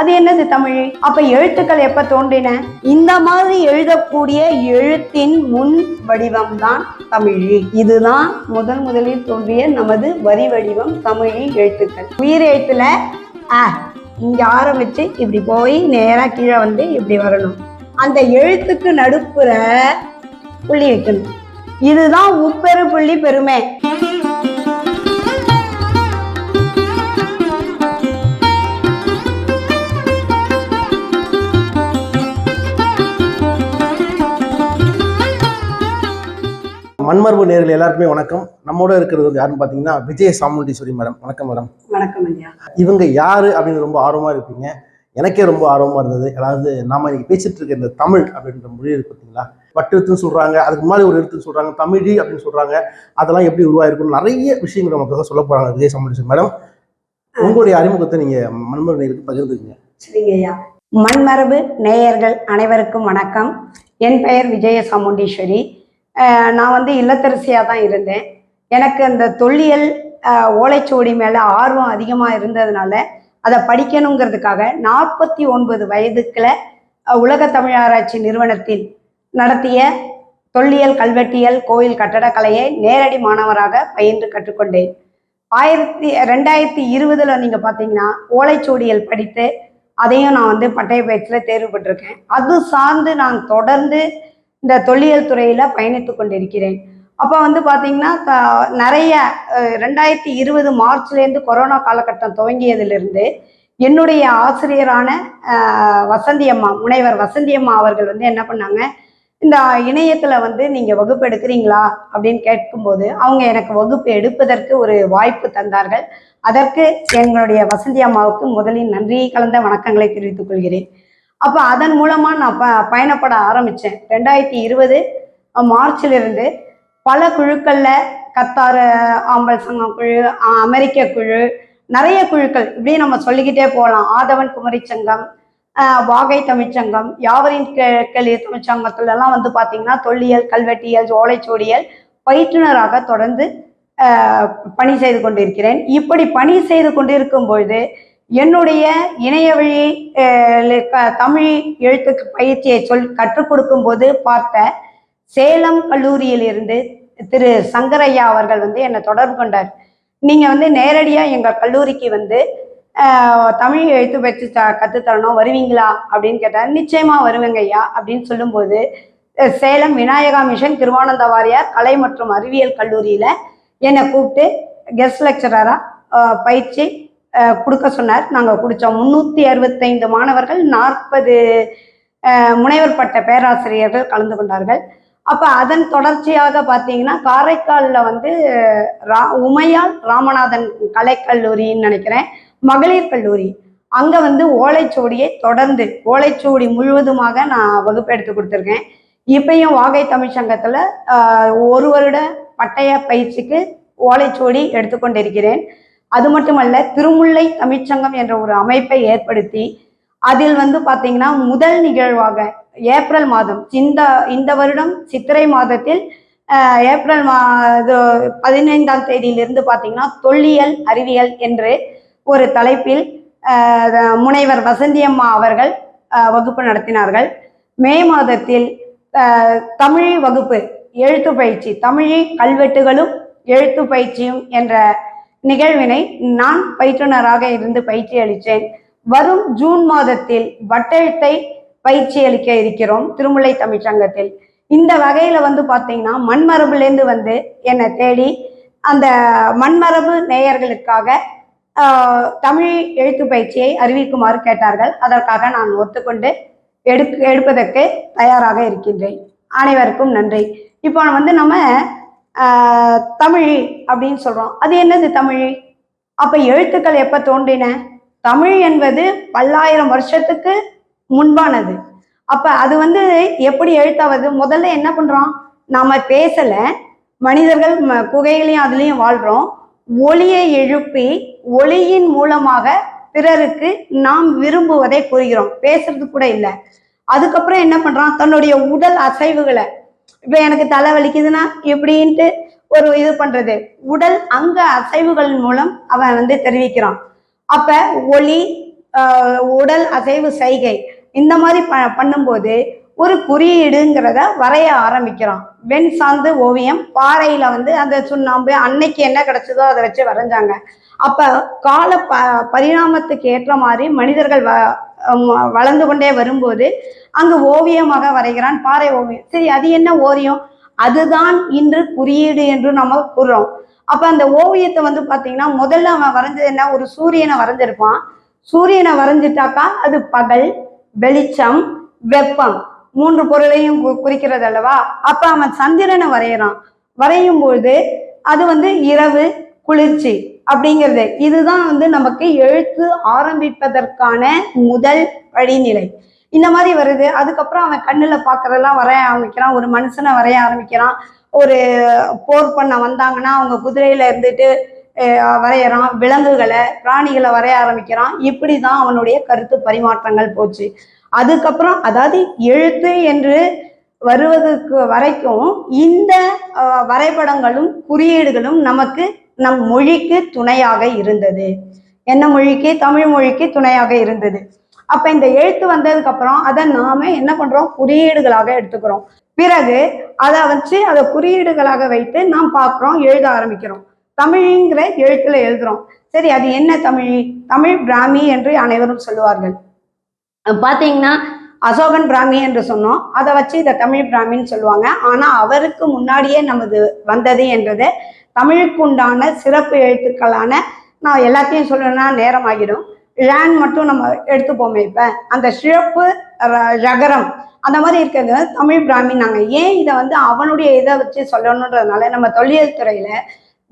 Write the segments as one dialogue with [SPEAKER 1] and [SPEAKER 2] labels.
[SPEAKER 1] அது என்னது தமிழ்? அப்ப எழுத்துக்கள் எப்ப தோன்றின? இந்த மாதிரி எழுதக்கூடிய எழுத்தின் முன் வடிவம் தான் தமிழி. இதுதான் முதன் முதலில் தோன்றிய நமது வரி வடிவம் தமிழி எழுத்துக்கள். உயிர் எழுத்துல அ இங்க ஆரம்பிச்சு இப்படி போய் நேரா கீழே வந்து இப்படி வரணும். அந்த எழுத்துக்கு நடுப்புற புள்ளி வைக்கணும். இதுதான் உப்பெரு புள்ளி பெருமை.
[SPEAKER 2] மண்மரபு நேர்கள் எல்லாருக்குமே வணக்கம். நம்மோட இருக்கிறது வந்து யாருன்னு பார்த்தீங்கன்னா விஜய சாமுண்டீஸ்வரி மேடம். வணக்கம் மேடம்.
[SPEAKER 1] வணக்கம் ஐயா.
[SPEAKER 2] இவங்க யாரு அப்படின்னு ரொம்ப ஆர்வமா இருப்பீங்க. எனக்கே ரொம்ப ஆர்வமா இருந்தது. அதாவது நாம இன்னைக்கு பேசிட்டு இருக்க இந்த தமிழ் அப்படின்ற மொழி இருக்கு பார்த்தீங்களா பட்டு எழுத்துன்னு சொல்றாங்க. அதுக்கு முன்னாடி ஒரு எழுத்துன்னு சொல்றாங்க. தமிழி அப்படின்னு சொல்றாங்க. அதெல்லாம் எப்படி உருவாயிருக்கும் நிறைய விஷயங்கள் நமக்கு சொல்ல போறாங்க விஜய் சாமுண்டீஸ்வரி மேடம். உங்களுடைய அறிமுகத்தை நீங்க மண்மரபு நேருக்கு பகிர்ந்துக்குங்க.
[SPEAKER 1] சரிங்க ஐயா. மண்மரபு நேயர்கள் அனைவருக்கும் வணக்கம். என் பெயர் விஜய சாமுண்டீஸ்வரி. நான் வந்து இல்லத்தரசியாக தான் இருந்தேன். எனக்கு அந்த தொல்லியல் ஓலைச்சுவடி மேலே ஆர்வம் அதிகமாக இருந்ததுனால அதை படிக்கணுங்கிறதுக்காக நாற்பத்தி ஒன்பது வயதுக்குள்ள உலக தமிழாராய்ச்சி நிறுவனத்தில் நடத்திய தொல்லியல் கல்வெட்டியல் கோயில் கட்டடக்கலையை நேரடி மாணவராக பயின்று கற்றுக்கொண்டேன். ஆயிரத்தி ரெண்டாயிரத்தி இருபதுல நீங்க பாத்தீங்கன்னா ஓலைச்சுவடியல் படித்து அதையும் நான் வந்து பட்டய பயிற்சியில் தேர்வு பெற்றிருக்கேன். அது சார்ந்து நான் தொடர்ந்து இந்த தொல்லியல் துறையில் பயணித்து கொண்டிருக்கிறேன். அப்போ வந்து பார்த்தீங்கன்னா நிறைய ரெண்டாயிரத்தி இருபது மார்ச்லேருந்து கொரோனா காலகட்டம் துவங்கியதிலிருந்து என்னுடைய ஆசிரியரான வசந்தி அம்மா முனைவர் வசந்தி அம்மா அவர்கள் வந்து என்ன பண்ணாங்க இந்த இணையத்தில் வந்து நீங்கள் வகுப்பு எடுக்கிறீங்களா அப்படின்னு கேட்கும்போது அவங்க எனக்கு வகுப்பு எடுப்பதற்கு ஒரு வாய்ப்பு தந்தார்கள். அதற்கு எங்களுடைய வசந்தி அம்மாவுக்கு முதலில் நன்றி கலந்த வணக்கங்களை தெரிவித்துக் கொள்கிறேன். அப்போ அதன் மூலமாக நான் ப பயணப்பட ஆரம்பித்தேன் ரெண்டாயிரத்தி இருபது மார்ச்சிலிருந்து பல குழுக்களில் கத்தார் ஆம்பல் சங்கம் குழு அமெரிக்க குழு நிறைய குழுக்கள் இப்படி நம்ம சொல்லிக்கிட்டே போகலாம் ஆதவன் குமரி சங்கம் வாகை தமிழ்ச்சங்கம் யாவரின் கே- கேள்வி வந்து பாத்தீங்கன்னா தொல்லியல் கல்வெட்டியல் ஓலைச்சோடியல் பயிற்றுனராக தொடர்ந்து பணி செய்து கொண்டிருக்கிறேன். இப்படி பணி செய்து கொண்டிருக்கும் பொழுது என்னுடைய இணைய வழி க- தமிழ் எழுத்துக்கு பயிற்சியை சொல் கற்றுக் கொடுக்கும் போது பார்த்த சேலம் கல்லூரியிலிருந்து திரு சங்கரையா அவர்கள் வந்து என்னை தொடர்பு கொண்டார். நீங்கள் வந்து நேரடியாக எங்கள் கல்லூரிக்கு வந்து தமிழ் எழுத்து பயிற்சி த- கற்றுத்தரணும் வருவீங்களா அப்படின்னு கேட்டார். நிச்சயமாக வருவேங்க ஐயா அப்படின்னு சொல்லும்போது சேலம் விநாயகா மிஷன் திருவானந்த வாரியார் கலை மற்றும் அறிவியல் கல்லூரியில் என்னை கூப்பிட்டு கெஸ்ட் லெக்சரராக பயிற்சி கொடுக்க சொன்னார். நாங்கள் குடித்தோம் முந்நூற்றி அறுபத்தைந்து மாணவர்கள் நாற்பது முனைவர் பட்ட பேராசிரியர்கள் கலந்து கொண்டார்கள். அப்போ அதன் தொடர்ச்சியாக பார்த்தீங்கன்னா காரைக்காலில் வந்து ரா உமையால் ராமநாதன் கலைக்கல்லூரின்னு நினைக்கிறேன். மகளிர் கல்லூரி. அங்கே வந்து ஓலைச்சுவடியை தொடர்ந்து ஓலைச்சுவடி முழுவதுமாக நான் வகுப்பு எடுத்து கொடுத்துருக்கேன். இப்பயும் வாகை தமிழ் சங்கத்தில் ஒரு வருட பட்டய பயிற்சிக்கு ஓலைச்சுவடி எடுத்துக்கொண்டிருக்கிறேன். அது மட்டுமல்ல திருமுல்லை தமிழ்ச்சங்கம் என்ற ஒரு அமைப்பை ஏற்படுத்தி அதில் வந்து பார்த்தீங்கன்னா முதல் நிகழ்வாக ஏப்ரல் மாதம் இந்த இந்த வருடம் சித்திரை மாதத்தில் ஏப்ரல் மா இது பதினைந்தாம் தேதியிலிருந்து பார்த்தீங்கன்னா தொல்லியல் அறிவியல் என்று ஒரு தலைப்பில் முனைவர் வசந்தியம்மா அவர்கள் வகுப்பு நடத்தினார்கள். மே மாதத்தில் தமிழ் வகுப்பு எழுத்து பயிற்சி தமிழி கல்வெட்டுகளும் எழுத்து பயிற்சியும் என்ற நிகழ்வினை நான் பயிற்றுனராக இருந்து பயிற்சி அளித்தேன் வரும் ஜூன் மாதத்தில் வட்டெழுத்தை பயிற்சி அளிக்க இருக்கிறோம் திருமுல்லை தமிழ்ச்சங்கத்தில். இந்த வகையில வந்து பார்த்தீங்கன்னா மண்மரபுலேருந்து வந்து என்னை தேடி அந்த மண்மரபு நேயர்களுக்காக தமிழ் எழுத்து பயிற்சியை அறிவிக்குமாறு கேட்டார்கள். அதற்காக நான் ஒத்துக்கொண்டு எடுக் எடுப்பதற்கு தயாராக இருக்கின்றேன். அனைவருக்கும் நன்றி. இப்போ வந்து நம்ம தமிழ் அப்படின்னு சொல்கிறோம் அது என்னது தமிழ்? அப்போ எழுத்துக்கள் எப்போ தோன்றின? தமிழ் என்பது பல்லாயிரம் வருஷத்துக்கு முன்பானது. அப்போ அது வந்து எப்படி எழுத்தாவது? முதல்ல என்ன பண்ணுறோம் நாம் பேசலை. மனிதர்கள் குகைகளையும் அதுலேயும் வாழ்கிறோம் ஒளியை எழுப்பி ஒளியின் மூலமாக பிறருக்கு நாம் விரும்புவதை கூறுகிறோம். பேசுறது கூட இல்லை. அதுக்கப்புறம் என்ன பண்ணுறான் தன்னுடைய உடல் அசைவுகளை இப்ப எனக்கு தலை வலிக்குதுன்னா இப்படின்ட்டு ஒரு இது பண்றது. உடல் அங்க அசைவுகள் மூலம் அவன் வந்து தெரிவிக்கிறான். அப்ப ஒளி உடல் அசைவு சைகை இந்த மாதிரி ப பண்ணும்போது ஒரு குறியீடுங்கிறத வரைய ஆரம்பிக்கிறான். வெண் சார்ந்து ஓவியம் பாறையில வந்து அந்த சுண்ணாம்பு அன்னைக்கு என்ன கிடைச்சதோ அதை வச்சு வரைஞ்சாங்க. அப்ப கால ப பரிணாமத்துக்கு ஏற்ற மாதிரி மனிதர்கள் வ வளர்ந்து கொண்டே வரும்போது அங்கு ஓவியமாக வரைகிறான் பாறை ஓவியம். சரி அது என்ன ஓவியம்? அதுதான் இன்று குறியீடு என்று நம்ம கூறுறோம். அப்ப அந்த ஓவியத்தை வந்து பாத்தீங்கன்னா முதல்ல அவன் வரைஞ்சது என்ன? ஒரு சூரியனை வரைஞ்சிருப்பான். சூரியனை வரைஞ்சிட்டாக்கா அது பகல் வெளிச்சம் வெப்பம். மூன்று பொருளையும் கு- குறிக்கிறது அல்லவா? அப்ப அவன் சந்திரனை வரைகிறான். வரையும் பொழுது அது வந்து இரவு குளிர்ச்சி. அப்படிங்கிறது. இதுதான் வந்து நமக்கு எழுத்து ஆரம்பிப்பதற்கான முதல் படிநிலை இந்த மாதிரி வருது. அதுக்கப்புறம் அவன் கண்ணுல பார்க்குறதெல்லாம் வரைய ஆரம்பிக்கிறான். ஒரு மனுஷனை வரைய ஆரம்பிக்கிறான். ஒரு போர் பண்ண வந்தாங்கன்னா அவங்க குதிரையில இருந்துட்டு வரையறான். விலங்குகளை பிராணிகளை வரைய ஆரம்பிக்கிறான். இப்படிதான் அவனுடைய கருத்து பரிமாற்றங்கள் போச்சு. அதுக்கப்புறம் அதாவது எழுத்து என்று வருவதற்கு வரைக்கும் இந்த வரைபடங்களும் குறியீடுகளும் நமக்கு நம் மொழிக்கு துணையாக இருந்தது. என்ன மொழிக்கு? தமிழ் மொழிக்கு துணையாக இருந்தது. அப்ப இந்த எழுத்து வந்ததுக்கு அப்புறம் அதை நாம என்ன பண்றோம்? குறியீடுகளாக எடுத்துக்கிறோம். பிறகு அதை வச்சு அதை குறியீடுகளாக வைத்து நாம் பார்க்குறோம் எழுத ஆரம்பிக்கிறோம். தமிழ்ங்கிற எழுத்துல எழுதுறோம். சரி அது என்ன தமிழ்? தமிழ் பிராமி என்று அனைவரும் சொல்லுவார்கள். பார்த்தீங்கன்னா பாத்தீங்கன்னா அசோகன் பிராமி என்று சொன்னோம். அதை வச்சு இதை தமிழ் பிராமின்னு சொல்லுவாங்க. ஆனால் அவருக்கு முன்னாடியே நமது வந்தது என்றது தமிழுக்குண்டான சிறப்பு எழுத்துக்களான நான் எல்லாத்தையும் சொல்லணும்னா நேரம் ஆகிடும் ழான் மட்டும் நம்ம எடுத்துப்போமே இப்போ. அந்த சிறப்பு ர- ரகரம் அந்த மாதிரி இருக்கிறது தமிழ் பிராமி நாங்கள் ஏன் இதை வந்து அவனுடைய இதை வச்சு சொல்லணுன்றதுனால நம்ம தொல்லியல் துறையில்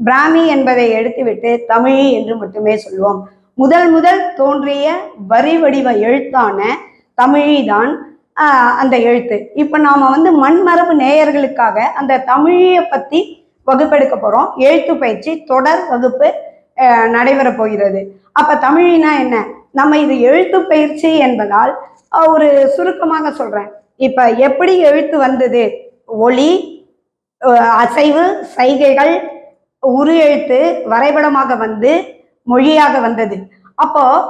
[SPEAKER 1] பிராமி என்பதை எடுத்துவிட்டு தமிழ் என்று மட்டுமே சொல்லுவோம். முதல் முதல் தோன்றிய வரி வடிவ எழுத்தான தமிழிதான் தான் அந்த எழுத்து. இப்போ நாம் வந்து மண்மரபு நேயர்களுக்காக அந்த தமிழியை பற்றி வகுப்பெடுக்க போகிறோம் எழுத்து பயிற்சி தொடர் வகுப்பு நடைபெற போகிறது. அப்போ தமிழினா என்ன? நம்ம இது எழுத்து பயிற்சி என்பதால் ஒரு சுருக்கமாக சொல்கிறேன் இப்போ எப்படி எழுத்து வந்தது? ஒளி அசைவு சைகைகள் உரு எழுத்து வரைபடமாக வந்து மொழியாக வந்தது. அப்போது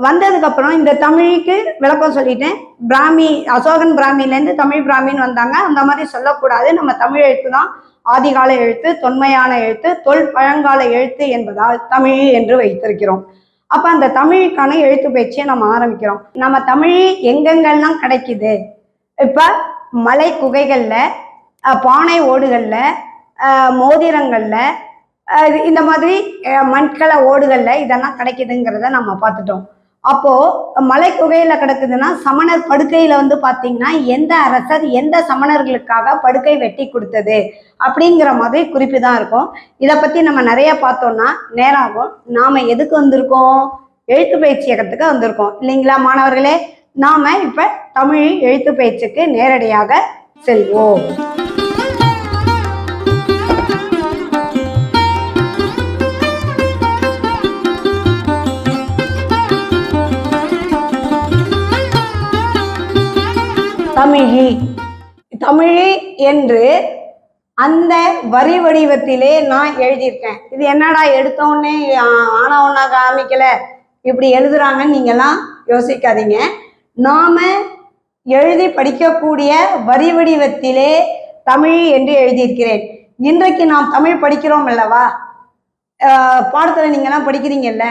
[SPEAKER 1] வந்ததுக்கப்புறம் இந்த தமிழுக்கு விளக்கம் சொல்லிட்டேன். பிராமி அசோகன் பிராமிலேருந்து தமிழ் பிராமின்னு வந்தாங்க. அந்த மாதிரி சொல்லக்கூடாது. நம்ம தமிழ் எழுத்து தான். ஆதிகால எழுத்து தொன்மையான எழுத்து தொல் பழங்கால எழுத்து என்பதால் தமிழ் என்று வைத்திருக்கிறோம். அப்போ அந்த தமிழுக்கான எழுத்து பயிற்சியை நம்ம ஆரம்பிக்கிறோம். நம்ம தமிழ் எங்கெங்கெல்லாம் கிடைக்குது? இப்போ மலை குகைகளில் பானை ஓடுகளில் மோதிரங்களில் இது- இந்த மாதிரி அஹ், மண்கல இதெல்லாம் கிடைக்குதுங்கிறத நம்ம பார்த்துட்டோம். அப்போ மலை குகையில கிடக்குதுன்னா சமணர் படுக்கையில வந்து பாத்தீங்கன்னா எந்த அரசர் எந்த சமணர்களுக்காக படுக்கை வெட்டி கொடுத்தது அப்படிங்கிற மாதிரி குறிப்பு தான் இருக்கும். இதை பத்தி நம்ம நிறைய பார்த்தோம்னா நேரம் ஆகும் நாம எதுக்கு வந்திருக்கோம்? எழுத்து பயிற்சியகத்துக்கு வந்திருக்கோம். இல்லைங்களா மாணவர்களே? நாம இப்ப தமிழ் எழுத்து பயிற்சிக்கு நேரடியாக செல்வோம். தமிழி. தமிழி என்று அந்த வரி வடிவத்திலே நான் எழுதியிருக்கேன். இது என்னடா எடுத்தோடனே ஆனவனா காமிக்கல? இப்படி எழுதுறாங்கன்னு நீங்கெல்லாம் யோசிக்காதீங்க. நாம எழுதி படிக்கக்கூடிய வரி வடிவத்திலே தமிழ் என்று எழுதியிருக்கிறேன். இன்றைக்கு நாம் தமிழ் படிக்கிறோம் அல்லவா? பாடத்தில் பாடத்துல நீங்கெல்லாம் படிக்கிறீங்கல்ல?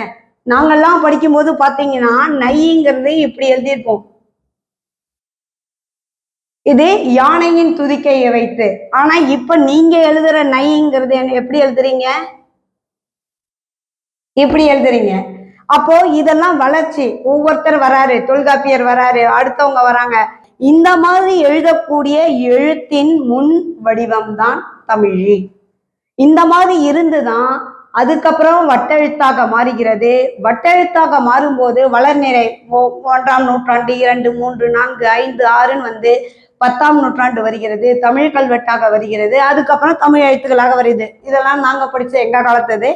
[SPEAKER 1] நாங்கள்லாம் படிக்கும்போது பார்த்தீங்கன்னா நைங்கிறது இப்படி எழுதியிருப்போம். இது யானையின் துதிக்கையை வைத்து ஆனா இப்ப நீங்க எழுதுற நைங்கிறது எப்படி எழுதுறீங்க? இப்படி எழுதுறீங்க. அப்போ இதெல்லாம் வளர்ச்சி. ஒவ்வொருத்தர் வராரு தொல்காப்பியர் வராரு அடுத்தவங்க வராங்க. இந்த மாதிரி எழுதக்கூடிய எழுத்தின் முன் வடிவம் தான் தமிழி. இந்த மாதிரி இருந்துதான் அதுக்கப்புறம் வட்டெழுத்தாக மாறுகிறது. வட்டெழுத்தாக மாறும்போது வளர்நிறை ஒன்றாம் நூற்றாண்டு இரண்டு மூன்று நான்கு ஐந்து ஆறுன்னு வந்து பத்தாம் நூற்றாண்டு வருகிறது தமிழ் கல்வெட்டாக வருகிறது அதுக்கப்புறம் தமிழ் எழுத்துக்களாக வருது. இதெல்லாம் நாங்கள் படித்த எங்கள் காலத்தது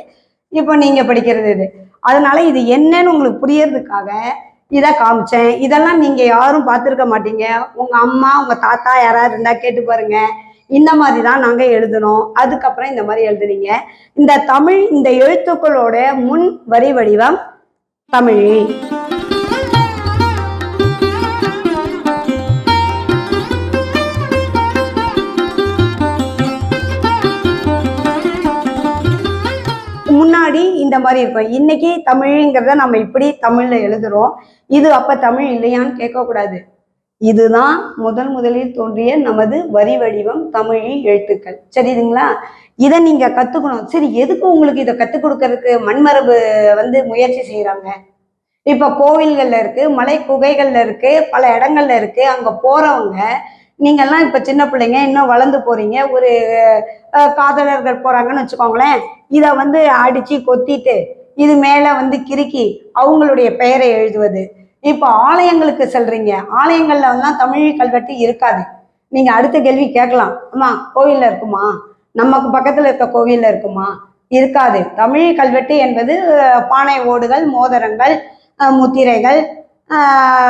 [SPEAKER 1] இப்போ நீங்கள் படிக்கிறது இது. அதனால இது என்னன்னு உங்களுக்கு புரியறதுக்காக இதை காமிச்சேன். இதெல்லாம் நீங்கள் யாரும் பார்த்துருக்க மாட்டீங்க. உங்கள் அம்மா உங்கள் தாத்தா யாராவது இருந்தால் கேட்டு பாருங்க. இந்த மாதிரி தான் நாங்கள் எழுதணும் அதுக்கப்புறம் இந்த மாதிரி எழுதுனீங்க. இந்த தமிழ் இந்த எழுத்துக்களோட முன் வரி வடிவம் தமிழ். இந்த மாதிரி இருக்கும். இன்னைக்கு தமிழ்ங்கிறத நம்ம இப்படி தமிழ்ல எழுதுறோம். இது அப்ப தமிழ் இல்லையான்னு கேட்கக்கூடாது. இதுதான் முதன் முதலில் தோன்றிய நமது வரி வடிவம் தமிழில் எழுத்துக்கள். சரிதுங்களா இதை நீங்க கத்துக்கணும். சரி எதுக்கு உங்களுக்கு இதை கத்துக் கொடுக்கறதுக்கு மண்மரபு வந்து முயற்சி செய்யறாங்க இப்ப கோவில்கள்ல இருக்கு மலை குகைகள்ல இருக்கு பல இடங்கள்ல இருக்கு. அங்க போறவங்க நீங்கெல்லாம் இப்ப சின்ன பிள்ளைங்க இன்னும் வளர்ந்து போறீங்க. ஒரு காதலர்கள் போறாங்கன்னு வச்சுக்கோங்களேன். இதை வந்து அடிச்சு கொத்திட்டு இது மேல வந்து கிறுக்கி அவங்களுடைய பெயரை எழுதுவது. இப்போ ஆலயங்களுக்கு செல்றீங்க. ஆலயங்கள்ல தமிழ் கல்வெட்டு இருக்காது. நீங்க அடுத்த கேள்வி கேட்கலாம். அம்மா கோவில்ல இருக்குமா? நமக்கு பக்கத்துல இருக்க கோவில்ல இருக்குமா? இருக்காது. தமிழ் கல்வெட்டு என்பது பானை ஓடுகள் மோதிரங்கள் முத்திரைகள்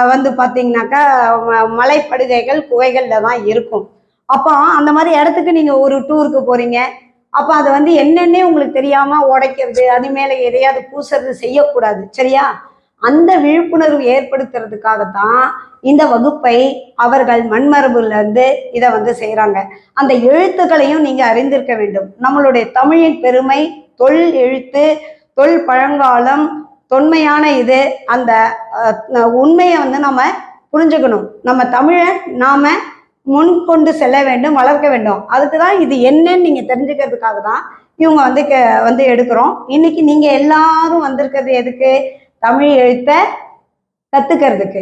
[SPEAKER 1] வந்து பார்த்தீங்கன்னாக்கா ம- மலைப்படுகைகள் குகைகளில் தான் இருக்கும். அப்போ அந்த மாதிரி இடத்துக்கு நீங்கள் ஒரு டூருக்கு போகிறீங்க அப்போ அதை வந்து என்னென்னே உங்களுக்கு தெரியாம உடைக்கிறது அது மேலே எதையாவது பூசுறது செய்யக்கூடாது சரியா? அந்த விழிப்புணர்வு ஏற்படுத்துறதுக்காகத்தான் இந்த வகுப்பை அவர்கள் மண்மரபுலேருந்து இதை வந்து செய்கிறாங்க அந்த எழுத்துக்களையும் நீங்கள் அறிந்திருக்க வேண்டும். நம்மளுடைய தமிழின் பெருமை தொல் எழுத்து தொல் பழங்காலம் தொன்மையான இது அந்த உண்மையை வந்து நம்ம புரிஞ்சுக்கணும். நம்ம தமிழை நாம முன் கொண்டு செல்ல வேண்டும் வளர்க்க வேண்டும். அதுக்கு தான் இது என்னன்னு நீங்கள் தெரிஞ்சுக்கிறதுக்காக தான் இவங்க வந்து க வந்து எடுக்கிறோம். இன்னைக்கு நீங்கள் எல்லாரும் வந்திருக்கிறது எதுக்கு? தமிழ் எழுத்த கத்துக்கிறதுக்கு.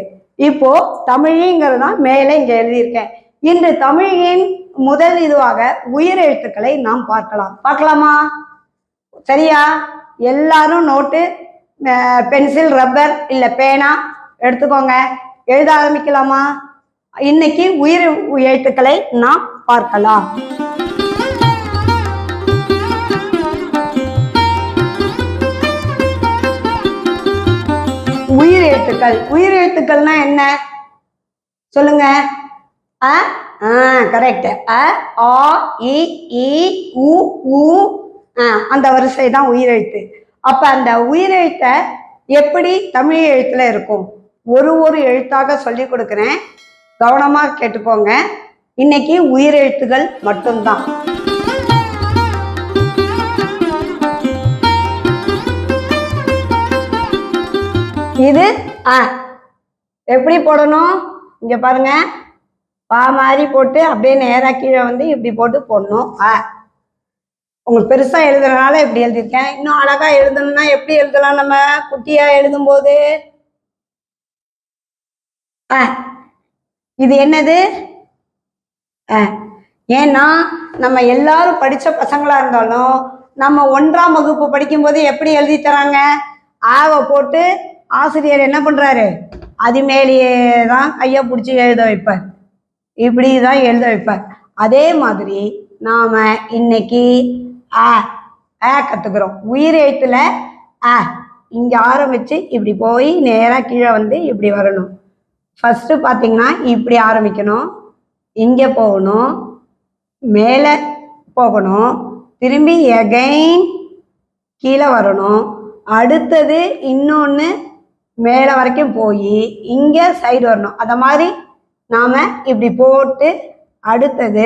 [SPEAKER 1] இப்போ தமிழிங்கிறது தான் மேலே இங்கே எழுதியிருக்கேன். இன்று தமிழின் முதல் இதுவாக உயிர் எழுத்துக்களை நாம் பார்க்கலாம். பார்க்கலாமா? சரியா? எல்லாரும் நோட்டு பென்சில் ரப்பர் இல்லை பேனா எடுத்துக்கோங்க. எழுத ஆரம்பிக்கலாமா? இன்னைக்கு உயிர் எழுத்துக்களை நாம் பார்க்கலாம். உயிர் எழுத்துக்கள். உயிர் எழுத்துக்கள்னா என்ன? சொல்லுங்க. அ ஆ கரெக்ட் அ ஆ இ இ உ உ ஆ, அந்த வரிசை தான் உயிரெழுத்து அப்ப அந்த உயிரெழுத்தை எப்படி தமிழ் எழுத்துல இருக்கும்? ஒரு ஒரு எழுத்தாக சொல்லி கொடுக்குறேன். கவனமாக கேட்டுக்கோங்க. இன்னைக்கு உயிரெழுத்துகள் மட்டும்தான். இது அ எப்படி போடணும்? இங்க பாருங்க. பா மாதிரி போட்டு அப்படியே நேராக கீழே வந்து இப்படி போட்டு போடணும். அ உங்களுக்கு பெருசா எழுதுறதுனால இப்படி எழுதியிருக்கேன். இன்னும் அழகா எழுதணும்னா எப்படி எழுதலாம் நம்ம? குட்டியா எழுதும்போது. அ இது என்னது? ஏன்னா நம்ம எல்லாரும் படிச்ச பசங்களா இருந்தாலும் நம்ம ஒன்றாம் வகுப்பு படிக்கும்போது எப்படி எழுதி தராங்க? ஆவை போட்டு ஆசிரியர் என்ன பண்றாரு? அது மேலேயே தான் கையை பிடிச்சி எழுத வைப்பார். இப்படி தான் எழுத வைப்பார். அதே மாதிரி நாம இன்னைக்கு ஆ ஆ கத்துக்கிறோம். உயிர் எழுத்துல ஆ இங்க ஆரம்பிச்சு இப்படி போய் நேராக கீழே வந்து இப்படி வரணும். ஃபஸ்ட்டு பார்த்தீங்கன்னா இப்படி ஆரம்பிக்கணும். இங்கே போகணும். மேலே போகணும். திரும்பி எகைன் கீழே வரணும். அடுத்தது இன்னொன்று மேலே வரைக்கும் போய் இங்கே சைடு வரணும். அதை மாதிரி நாம் இப்படி போட்டு அடுத்தது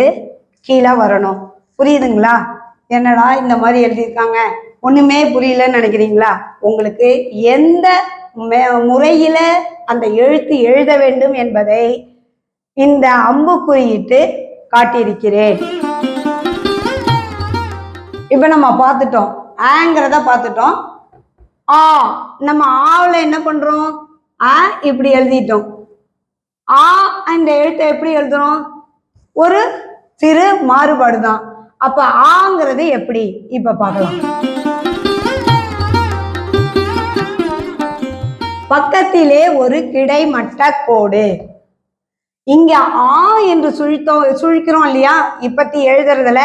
[SPEAKER 1] கீழே வரணும். புரியுதுங்களா? என்னடா இந்த மாதிரி எழுதியிருக்காங்க? ஒன்றுமே புரியலன்னு நினைக்கிறீங்களா? உங்களுக்கு எந்த முறையில அந்த எழுத்து எழுத வேண்டும் என்பதை இந்த அம்பு குறியிட்டு காட்டியிருக்கிறேன். இப்ப நம்ம பார்த்துட்டோம். ஆங்கிறத பார்த்துட்டோம். ஆ நம்ம ஆவில் என்ன பண்றோம்? ஆ இப்படி எழுதிட்டோம். ஆ அந்த எழுத்தை எப்படி எழுதுறோம்? ஒரு சிறு மாறுபாடு தான் அப்ப ஆங்கிறது எப்படி? இப்ப பார்க்கலாம். பக்கத்திலே ஒரு கிடைமட்ட கோடு. இங்க ஆ என்று சுழித்தோம் சுழிக்கிறோம் இல்லையா? இப்பத்தி எழுதுறதுல.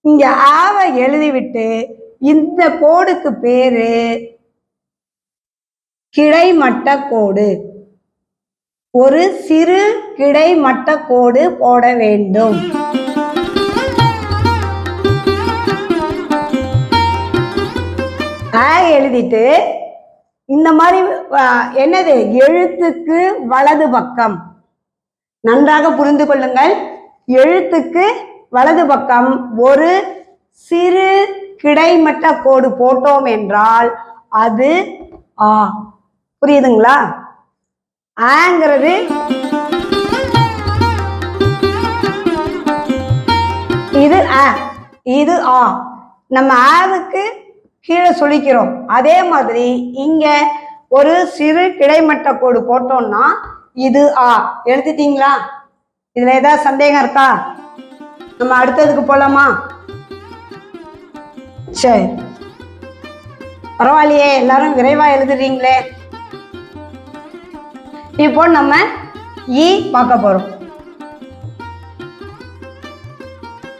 [SPEAKER 1] இங்க ஆவை எழுதிவிட்டு இந்த கோடுக்கு பேரு கிடைமட்ட கோடு. ஒரு சிறு கிடைமட்ட கோடு போட வேண்டும். ஆ எழுதிட்டு இந்த மாதிரி என்னது? எழுத்துக்கு வலது பக்கம். நன்றாக புரிந்து கொள்ளுங்கள். எழுத்துக்கு வலது பக்கம் ஒரு சிறு கிடைமட்ட கோடு போட்டோம் என்றால் அது ஆ. புரியுதுங்களா? ஆங்கிறது இது ஆ. இது ஆ. நம்ம ஆவுக்கு கீழே சுழிக்கிறோம் அதே மாதிரி இங்க ஒரு சிறு கிடைமட்ட கோடு போட்டோம்னா இது ஆ. எழுதிட்டீங்களா? இதுல ஏதாவது சந்தேகம் இருக்கா? நம்ம அடுத்ததுக்கு போலாமா? சரி. பரவாயில்லையே எல்லாரும் விரைவா எழுதுறீங்களே. இப்போ நம்ம e ஈ பார்க்க போறோம்.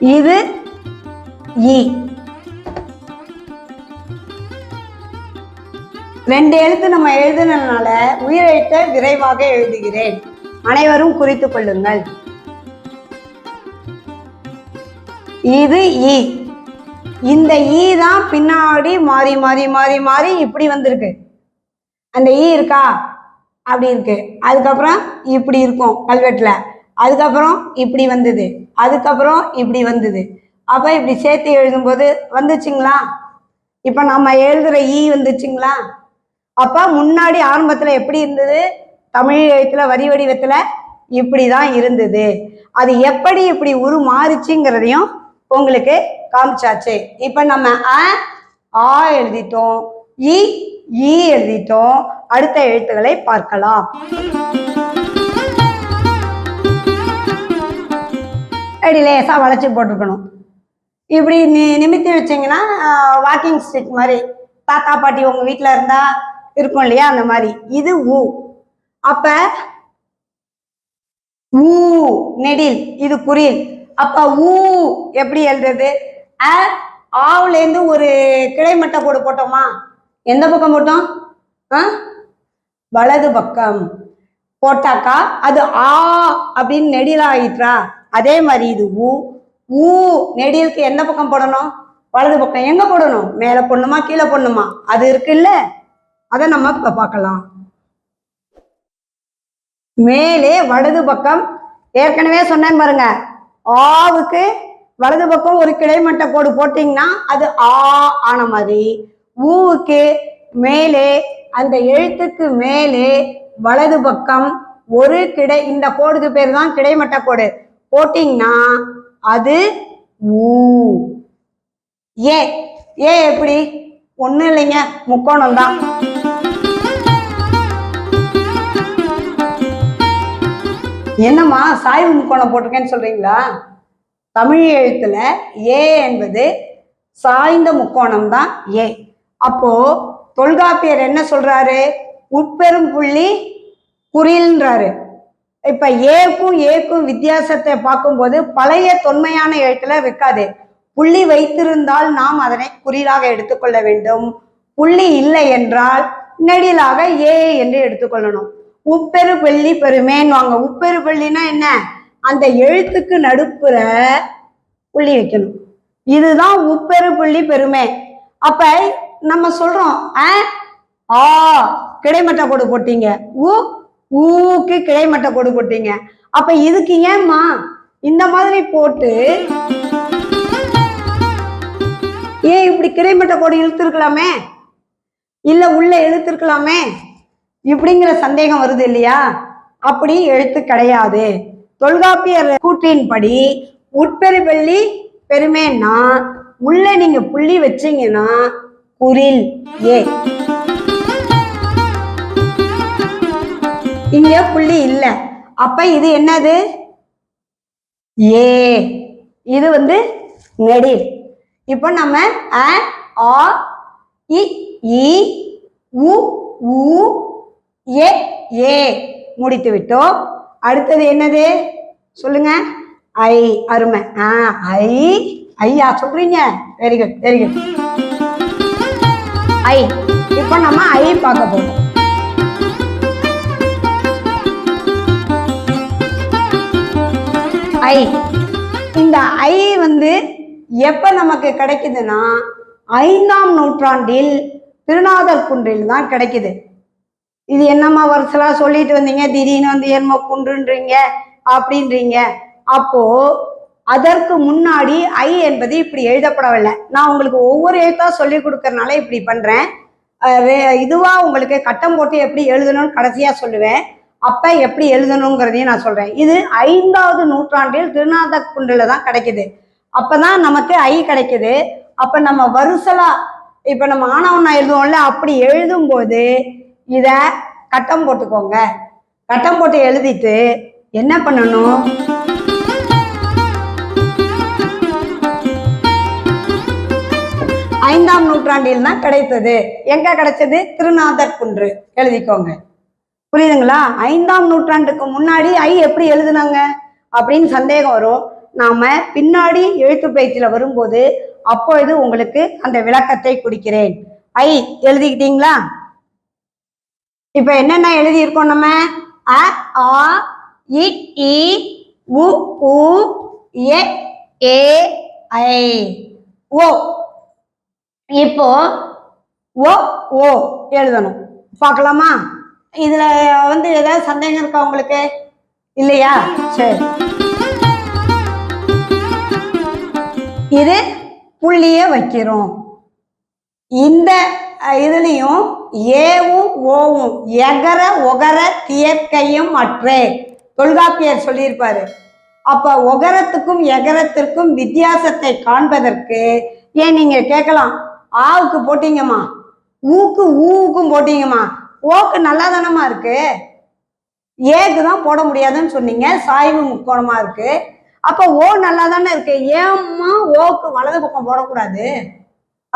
[SPEAKER 1] இது ஈ ரெண்டு எழுத்து நம்ம எழுதுனதுனால உயிரெழுத்த விரைவாக எழுதுகிறேன். அனைவரும் குறித்துக் கொள்ளுங்கள். இது ஈ. இந்த ஈ தான் பின்னாடி மாறி மாறி மாறி மாறி இப்படி வந்திருக்கு. அந்த ஈ இருக்கா? அப்படி இருக்கு. அதுக்கப்புறம் இப்படி இருக்கும் கல்வெட்டுல. அதுக்கப்புறம் இப்படி வந்தது. அதுக்கப்புறம் இப்படி வந்தது. அப்ப இப்படி சேர்த்து எழுதும்போது வந்துச்சுங்களா? இப்ப நம்ம எழுதுற ஈ வந்துச்சுங்களா? அப்ப முன்னாடி ஆரம்பத்துல எப்படி இருந்தது? தமிழ் எழுத்துல வரி வடிவத்துல இப்படி தான் இருந்தது. அது எப்படி இப்படி உரு மாறுச்சுங்கிறதையும் உங்களுக்கு காமிச்சாச்சு. இப்ப நம்ம அ ஆ எழுதிட்டோம். இ ஈ எழுதிட்டோம். அடுத்த எழுத்துக்களை பார்க்கலாம். அப்படி லேசா வளைச்சு போட்டுக்கணும் இப்படி நி நிமித்தி வச்சீங்கன்னா வாக்கிங் ஸ்டிக் மாதிரி. தாத்தா பாட்டி உங்க வீட்டில் இருந்தா இருக்கும் இல்லையா? அந்த மாதிரி. இது ஊ. அப்ப ஊ நெடில் இது குரில். அப்ப ஊ எப்படி எழுதுறது? அ ஆவுல இருந்து ஒரு கிடைமட்ட கோடு போட்டோமா? எந்த பக்கம் போட்டோம்? ஆ வலது பக்கம். போட்டாக்கா அது ஆ அப்படின்னு நெடில் ஆயிற்றா? அதே மாதிரி இது ஊ. ஊ நெடிலுக்கு எந்த பக்கம் போடணும்? வலது பக்கம். எங்க போடணும்? மேல போடணுமா? கீழே போடணுமா? அது இருக்குல்ல? அதை நம்ம இப்ப பார்க்கலாம். மேலே வலது பக்கம் ஏற்கனவே சொன்னேன் பாருங்க ஆவுக்கு வலது பக்கம் ஒரு கிடைமட்ட கோடு போட்டீங்கன்னா அது ஆ ஆன மாதிரி. ஊவுக்கு மேலே அந்த எழுத்துக்கு மேலே வலது பக்கம் ஒரு கிடை இந்த கோடுக்கு பேர் தான் கிடைமட்ட கோடு. போட்டீங்கன்னா அது ஊ. ஏ. ஏ எப்படி? ஒண்ணும் இல்லைங்க முக்கோணம் தான் என்னம்மா சாய்வு முக்கோணம் போட்டிருக்கேன்னு சொல்றீங்களா? தமிழ் எழுத்துல ஏ என்பது சாய்ந்த முக்கோணம் தான் ஏ. அப்போ தொல்காப்பியர் என்ன சொல்றாரு? உட்பெரும் புள்ளி குறில்ன்றாரு. இப்ப ஏக்கும் ஏக்கும் வித்தியாசத்தை பார்க்கும்போது பழைய தொன்மையான எழுத்துல வைக்காது. புள்ளி வைத்திருந்தால் நாம் அதனை குறிலாக எடுத்துக்கொள்ள வேண்டும். புள்ளி இல்லை என்றால் நெடிலாக ஏ என்று எடுத்துக்கொள்ளணும். உப்பெரு பள்ளி பெருமேன்னு வாங்க. உப்பெரு பள்ளினா என்ன? அந்த எழுத்துக்கு நடுப்புற புள்ளி வைக்கணும். இதுதான் உப்பெரு புள்ளி பெருமை. அப்ப நம்ம சொல்றோம் ஆ கிடைமட்ட கோடு போட்டீங்க. உ ஊக்கு கிடைமட்ட கோடு போட்டீங்க. அப்ப இதுக்கு ஏம்மா? இந்த மாதிரி போட்டு ஏன் இப்படி கிடைமட்ட கோடு இழுத்துருக்கலாமே? இல்ல உள்ள இழுத்துருக்கலாமே? இப்படிங்கிற சந்தேகம் வருது இல்லையா? அப்படி எழுத்து கிடையாது. தொல்காப்பியர் கூற்றின்படி உட்பெருவெள்ளி பெருமைன்னா உள்ள நீங்க புள்ளி வச்சீங்கன்னா குரில் ஏ. இங்க புள்ளி இல்ல. அப்ப இது என்னது? ஏ. இது வந்து நெடில். இப்போ நம்ம அ ஆ இ உ ஏ ஏ. முடித்து விட்டோம். அடுத்தது என்னது? சொல்லுங்க. ஐ அருமை. ஆ ஐ ஐயா சொல்றீங்க. வெரி குட் வெரி குட் ஐ. இப்போ நம்ம ஐ பார்க்க போறோம். ஐ. இந்த ஐ வந்து எப்ப நமக்கு கிடைக்குதுன்னா ஐந்தாம் நூற்றாண்டில் திருநாதர் குன்றில் தான் கிடைக்குது. இது என்னம்மா வருஷலா சொல்லிட்டு வந்தீங்க? திடீர்னு வந்து என்னமோ குன்றுன்றீங்க அப்படின்றீங்க. அப்போ அதற்கு முன்னாடி ஐ என்பது இப்படி எழுதப்படவில்லை. நான் உங்களுக்கு ஒவ்வொரு எழுத்தா சொல்லி கொடுக்கறனால இப்படி பண்றேன். இதுவா உங்களுக்கு கட்டம் போட்டு எப்படி எழுதணும்னு கடைசியா சொல்லுவேன். அப்ப எப்படி எழுதணுங்கிறதையும் நான் சொல்றேன். இது ஐந்தாவது நூற்றாண்டில் திருநாத குண்டுல தான் கிடைக்குது. அப்பதான் நமக்கு ஐ கிடைக்குது. அப்ப நம்ம வருசலா இப்ப நம்ம ஆனவனா எழுதுவோம்ல அப்படி எழுதும்போது இதை கட்டம் போட்டுக்கோங்க. கட்டம் போட்டு எழுதிட்டு என்ன பண்ணணும்? ஐந்தாம் நூற்றாண்டில் தான் கிடைத்தது. எங்க கிடைச்சது? திருநாதர் குன்று. எழுதிக்கோங்க. புரியுதுங்களா? ஐந்தாம் நூற்றாண்டுக்கு முன்னாடி ஐ எப்படி எழுதுனாங்க? அப்படின்னு சந்தேகம் வரும். நாம பின்னாடி எழுத்து பயிற்சியில வரும்போது அப்பொழுது உங்களுக்கு அந்த விளக்கத்தை குடிக்கிறேன். ஐ எழுதிக்கிட்டீங்களா? இப்ப என்னென்ன எழுதியிருக்கோம் நம்ம? அ ஆ இ இ உ உ எ ஏ ஐ. ஓ. இப்போ ஓ ஓ எழுதணும். பார்க்கலாமா? இதுல வந்து ஏதாவது சந்தேகம் இருக்கா உங்களுக்கு? இல்லையா? சரி. இது புள்ளிய வைக்கிறோம். இந்த இதுலேயும் இதுலயும் ஏவும் ஓவும் எகர ஒகர தியற்கையும் அற்றே. தொல்காப்பியர் சொல்லியிருப்பாரு. அப்ப ஒகரத்துக்கும் எகரத்திற்கும் வித்தியாசத்தை காண்பதற்கு ஏன் நீங்க கேட்கலாம்? ஆவுக்கு போட்டீங்கம்மா. ஊக்கு ஊவுக்கும் போட்டீங்கம்மா. ஓக்கு நல்லா தானம்மா இருக்கு? ஏக்கு தான் போட முடியாதுன்னு சொன்னீங்க. சாய்வு முக்கோணமா இருக்கு. அப்ப ஓ நல்லா தானே இருக்கு? ஏம்மா ஓக்கு வலது பக்கம் போடக்கூடாது?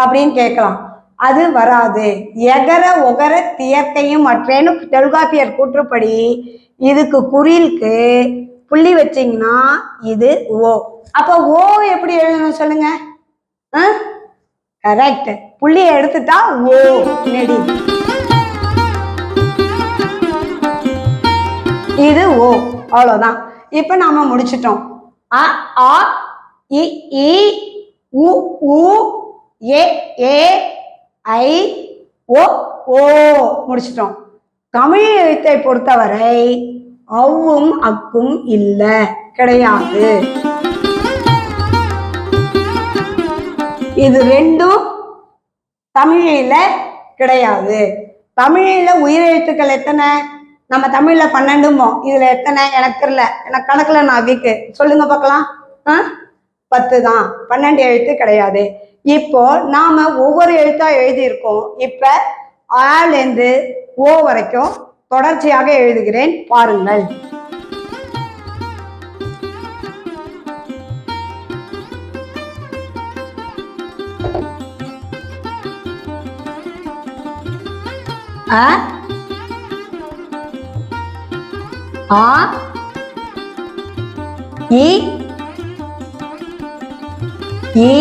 [SPEAKER 1] அப்படின்னு கேட்கலாம். அது வராது. எகர ஒகர தியற்கையும் மற்றேன்னு தொல்காப்பியர் கூற்றுப்படி இதுக்கு குறிலுக்கு புள்ளி வச்சீங்கன்னா இது ஓ. அப்போ ஓ எப்படி எழுதணும் சொல்லுங்க? கரெக்ட் புள்ளியை எடுத்துட்டா ஓ நெடி. இது ஓ. அவ்வளோதான். இப்போ நாம முடிச்சிட்டோம். அ ஆ இ உ உ ஏ ஏ ஐ ஓ ஓ முடிச்சிட்டோம். தமிழ் எழுத்தை பொறுத்தவரை அவ்வும் அக்கும் இல்லை கிடையாது. இது ரெண்டும் தமிழில கிடையாது. தமிழில உயிரெழுத்துக்கள் எத்தனை? நம்ம தமிழ்ல பன்னெண்டுமோ இதுல எத்தனை? எனக்கு தெரியல. எனக்கு கணக்குல நான் வீக்கு. சொல்லுங்க பார்க்கலாம். ஆ? பத்து தான். பன்னெண்டு எழுத்து கிடையாது. இப்போ நாம ஒவ்வொரு எழுத்தா எழுதியிருக்கோம். இப்ப ஆலேருந்து ஓ வரைக்கும் தொடர்ச்சியாக எழுதுகிறேன். பாருங்கள். அ? ஆ? இ? இ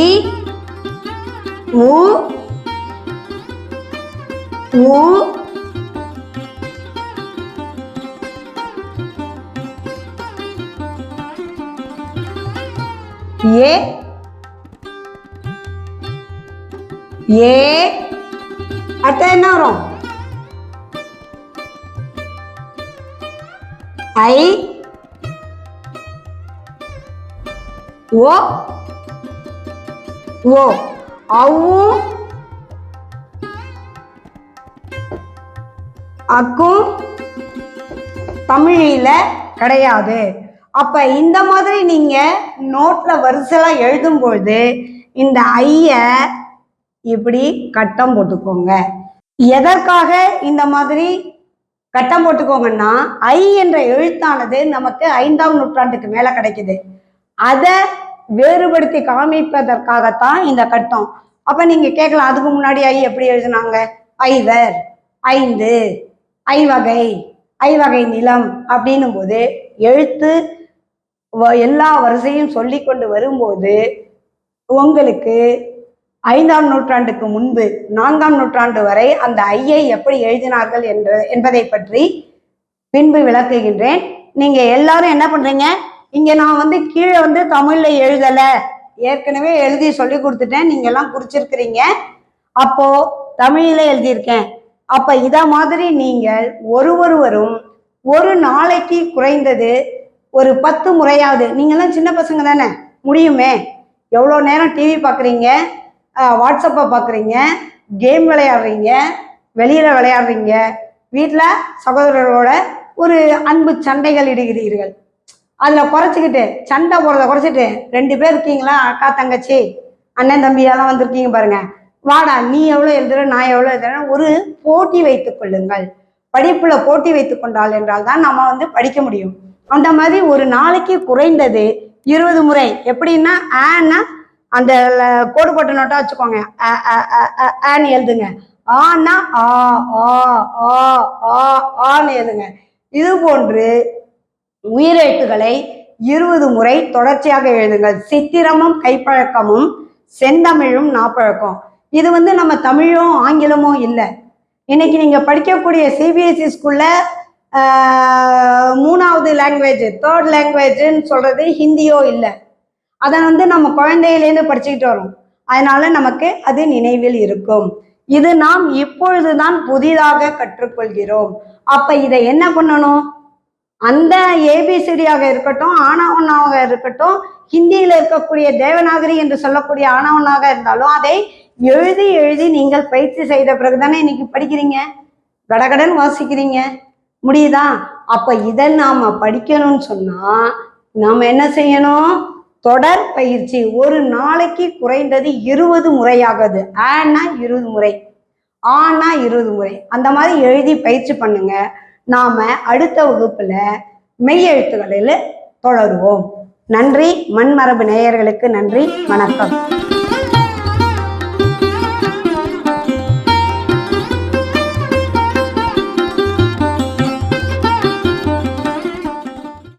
[SPEAKER 1] உ உ ஏ ஏ அடுத்த என்ன வரும் ஐ ஓ ஓ அவு. அக்கும் தமிழில் கிடையாது. அப்போ இந்த மாதிரி நீங்கள் நோட்டில் வரிசையா எழுதும்பொழுது இந்த ஐய இப்படி கட்டம் போட்டுக்கோங்க. எதற்காக இந்த மாதிரி கட்டம் போட்டுக்கோங்கன்னா ஐ என்ற எழுத்தானது நமக்கு ஐந்தாம் நூற்றாண்டுக்கு மேலே கிடைக்குது. அதை வேறுபடுத்தி காமிப்பதற்காகத்தான் இந்த கட்டம். அப்ப நீங்க கேட்கலாம் அதுக்கு முன்னாடி ஐ எப்படி எழுதுனாங்க? ஐவர் ஐந்து ஐவகை ஐவகை நிலம் அப்படின்னும் போது எழுத்து வ- எல்லா வரிசையும் சொல்லி கொண்டு வரும்போது உங்களுக்கு ஐந்தாம் நூற்றாண்டுக்கு முன்பு நான்காம் நூற்றாண்டு வரை அந்த ஐயை எப்படி எழுதினார்கள் என்ற என்பதை பற்றி பின்பு விளக்குகின்றேன். நீங்க எல்லாரும் என்ன பண்றீங்க? இங்க நான் வந்து கீழே வந்து தமிழ்ல எழுதல. ஏற்கனவே எழுதி சொல்லி கொடுத்துட்டேன். நீங்க எல்லாம் குறிச்சிருக்கிறீங்க. அப்போ தமிழில எழுதியிருக்கேன். அப்ப இத மாதிரி நீங்கள் ஒரு ஒருவரும் ஒரு நாளைக்கு குறைந்தது ஒரு பத்து முறையாவது நீங்கள்லாம் சின்ன பசங்க தானே முடியுமே? எவ்வளோ நேரம் டிவி பார்க்குறீங்க வாட்ஸ்அப்பை பார்க்குறீங்க கேம் விளையாடுறீங்க? வெளியில் விளையாடுறீங்க? வீட்டில் சகோதரர்களோட ஒரு அன்பு சண்டைகள் இடுகிறீர்கள். அதில் குறைச்சிக்கிட்டு சண்டை போடுறத குறைச்சிட்டு ரெண்டு பேர் இருக்கீங்களா? அக்கா தங்கச்சி அண்ணன் தம்பி எல்லாம் வந்திருக்கீங்க பாருங்க. வாடா நீ எவ்வளோ எழுதுற நான் எவ்வளோ எழுதுறேன் ஒரு போட்டி வைத்துக் கொள்ளுங்கள். படிப்பில் போட்டி வைத்துக் கொண்டால் என்றால் தான் நம்ம வந்து படிக்க முடியும். அந்த மாதிரி ஒரு நாளைக்கு குறைந்தது இருபது முறை. எப்படின்னா ஆனா அந்த கோடு போட்ட நோட்டா வச்சுக்கோங்க. ஆன்னு எழுதுங்க. ஆனா ஆ ஆ ஆ ஆ ஆன்னு எழுதுங்க. இது போன்று உயிரெழுத்துக்களை இருபது முறை தொடர்ச்சியாக எழுதுங்கள். சித்திரமும் கைப்பழக்கமும் செந்தமிழும் நாப்பழக்கம். இது வந்து நம்ம தமிழும் ஆங்கிலமும் இல்லை. இன்னைக்கு நீங்க படிக்கக்கூடிய சிபிஎஸ்சி ஸ்கூல்ல மூணாவது லாங்குவேஜ் தேர்ட் லாங்குவேஜ்னு சொல்றது ஹிந்தியோ இல்லை. அதை வந்து நம்ம குழந்தையிலேருந்து படிச்சுக்கிட்டு வரோம். அதனால நமக்கு அது நினைவில் இருக்கும். இது நாம் இப்பொழுதுதான் புதிதாக கற்றுக்கொள்கிறோம். அப்ப இதை என்ன பண்ணணும்? அந்த ஏபிசிடியாக இருக்கட்டும் ஆணவனாக இருக்கட்டும் ஹிந்தியில் இருக்கக்கூடிய தேவநாகரி என்று சொல்லக்கூடிய ஆணவனாக இருந்தாலும் அதை எழுதி எழுதி நீங்கள் பயிற்சி செய்த பிறகுதானே இன்னைக்கு படிக்கிறீங்க? கடகடன் வாசிக்கிறீங்க. முடியுதா? அப்ப இதை நாம படிக்கணும்னு சொன்னா நாம என்ன செய்யணும்? தொடர் பயிற்சி. ஒரு நாளைக்கு குறைந்தது இருபது முறையாகுது. ஆனா இருபது முறை. ஆனா இருபது முறை. அந்த மாதிரி எழுதி பயிற்சி பண்ணுங்க. நாம அடுத்த வகுப்புல மெய்யெழுத்துகளில் தொடருவோம். நன்றி மண்மரபு நேயர்களுக்கு நன்றி வணக்கம்.